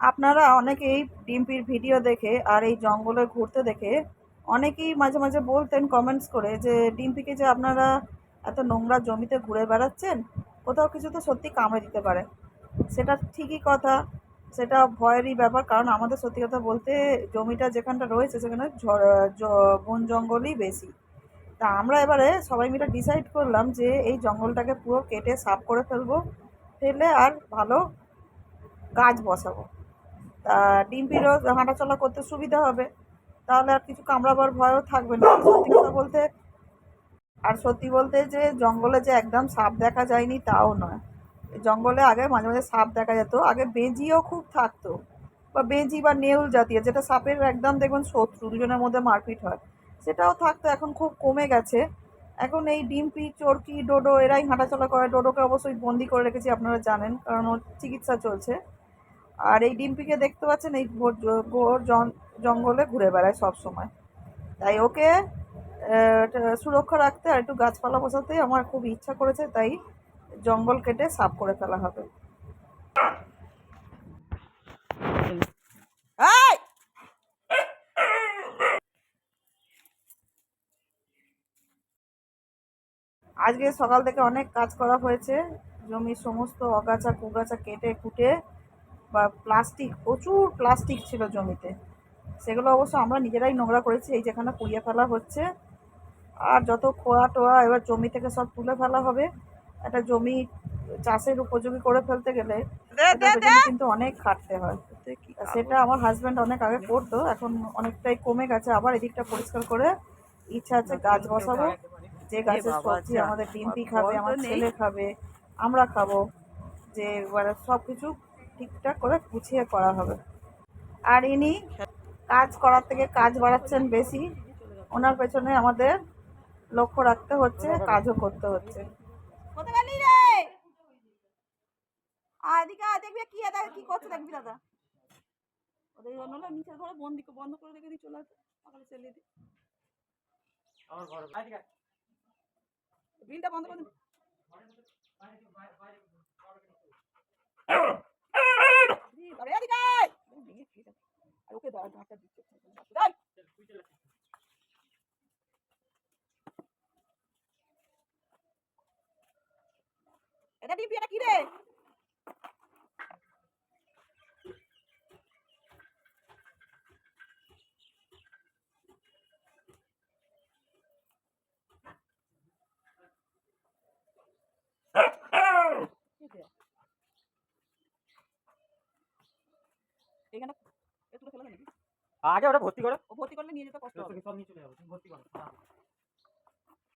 আপনারা অনেকেই ডিম্পির ভিডিও দেখে আর এই জঙ্গলে ঘুরতে দেখে অনেকেই মাঝে মাঝে বলতেন কমেন্টস করে যে, ডিম্পিকে যে আপনারা এত নোংরা জমিতে ঘুরে বেড়াচ্ছেন, কোথাও কিছু তো সত্যি কামড়ে দিতে পারে। সেটা ঠিকই কথা, সেটা ভয়েরই ব্যাপার, কারণ আমাদের সত্যি কথা বলতে জমিটা যেখানটা রয়েছে সেখানে বন জঙ্গলই বেশি। তা আমরা এবারে সবাই মিলে ডিসাইড করলাম যে, এই জঙ্গলটাকে পুরো কেটে সাফ করে ফেলব, ফেলে আর ভালো গাছ বসাবো। ডিম্পিরও হাঁটাচলা করতে সুবিধা হবে। তাহলে আর কিছু কামড়াবার ভয়ও থাকবে না। সত্যি কথা বলতে, আর সত্যি বলতে যে জঙ্গলে যে একদম সাপ দেখা যায়নি তাও নয়। জঙ্গলে আগে মাঝে মাঝে সাপ দেখা যেত। আগে বেজিও খুব থাকতো। বা বেজি বা নেউল জাতীয়, যেটা সাপের একদম দেখবেন শত্রু, দুজনের মধ্যে মারপিট হয়। সেটাও থাকতো, এখন খুব কমে গেছে। এখন এই ডিম্পি, চরকি, ডোডো, এরাই হাঁটাচলা করে। ডোডোকে অবশ্যই বন্দি করে রেখেছি, আপনারা জানেন, কারণ ওর চিকিৎসা চলছে। আর এই ডিম্পিকে দেখতে পাচ্ছেন, এই ঘোর ঘোর জঙ্গলে ঘুরে বেড়ায় সব সময় তাই ওকে সুরক্ষা রাখতে আর একটু গাছপালা বসাতে আমার খুব ইচ্ছা করেছে, তাই জঙ্গল কেটে সাফ করে ফেলা হবে! আজকে সকাল থেকে অনেক কাজ করা হয়েছে, জমির সমস্ত অগাছা কুগাছা কেটে কুটে বা প্লাস্টিক প্রচুর প্লাস্টিক ছিল জমিতে। সেগুলো অবশ্য আমরা নিজেরাই নোংরা করেছি এই যেখানে পুড়িয়ে ফেলা হচ্ছে। আর যত খোয়া টোয়া এবার জমি থেকে সব তুলে ফেলা হবে। একটা জমি চাষের উপযোগী করে ফেলতে গেলে কিন্তু অনেক খাটতে হয়। সেটা আমার হাজব্যান্ড অনেক আগে করতো এখন অনেকটাই কমে গেছে। আবার এদিকটা পরিষ্কার করে ইচ্ছা আছে গাছ বসাবো। যে গাছের সবজি আমাদের ডিম্পি খাবে আমার ছেলে খাবে আমরা খাব। যে সব কিছু ঠিকঠাক করে গুছিয়ে করা হবে। আর ইনি কাজ করার থেকে কাজ বাড়াচ্ছেন বেশি। ওনার পেছনে আমাদের লক্ষ্য রাখতে হচ্ছে কাজও করতে হচ্ছে। দেখবি কি এটা কি করছে দেখবি দাদা। ওদের জন্য না নিচের ঘরে বন্দি বন্ধ করে রেখে দিয়ে চলে আসে সকালে চলে দি। বিলটা বন্ধ করে দিন ওকে দিচ্ছে এটা দিবি এটা কি রে এখানে এগুলো ফেলে নাকি আগে ওটা ভর্তি করো। ও ভর্তি করলে নিয়ে যেতে কষ্ট হবে। সব নিয়ে চলে যাব ভর্তি করো হ্যাঁ।